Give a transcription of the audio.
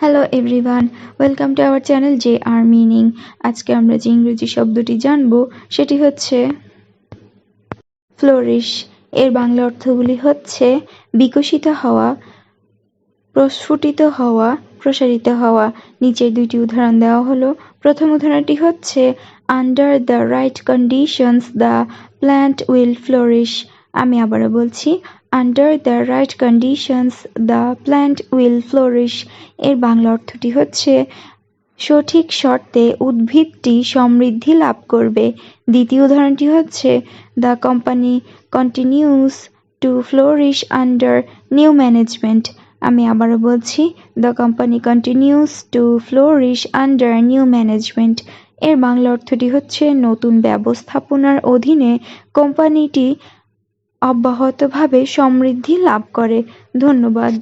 Hello everyone welcome to our channel J R meaning আজকে আমরা যে ইংরেজি শব্দটি জানব, সেটি হচ্ছে ফ্লোরিশ এর বাংলা অর্থগুলি হচ্ছে বিকশিত হওয়া, প্রস্ফুটিত হওয়া, প্রসারিত হওয়া। নিচের দুইটি উদাহরণ দেওয়া হলো। প্রথম উদাহরণটি হচ্ছে under the right conditions the plant will flourish আমি আবারও বলছি under the right conditions the plant will flourish এর বাংলা অর্থটি হচ্ছে, সঠিক শর্তে উদ্ভিদটি সমৃদ্ধি লাভ করবে। দ্বিতীয় উদাহরণটি হচ্ছে the company continues to flourish under new management আমি আবারও বলছি the company continues to flourish under new management এর বাংলা অর্থটি হচ্ছে, নতুন ব্যবস্থাপনার অধীনে কোম্পানিটি অব্যাহতভাবে সমৃদ্ধি লাভ করে। ধন্যবাদ।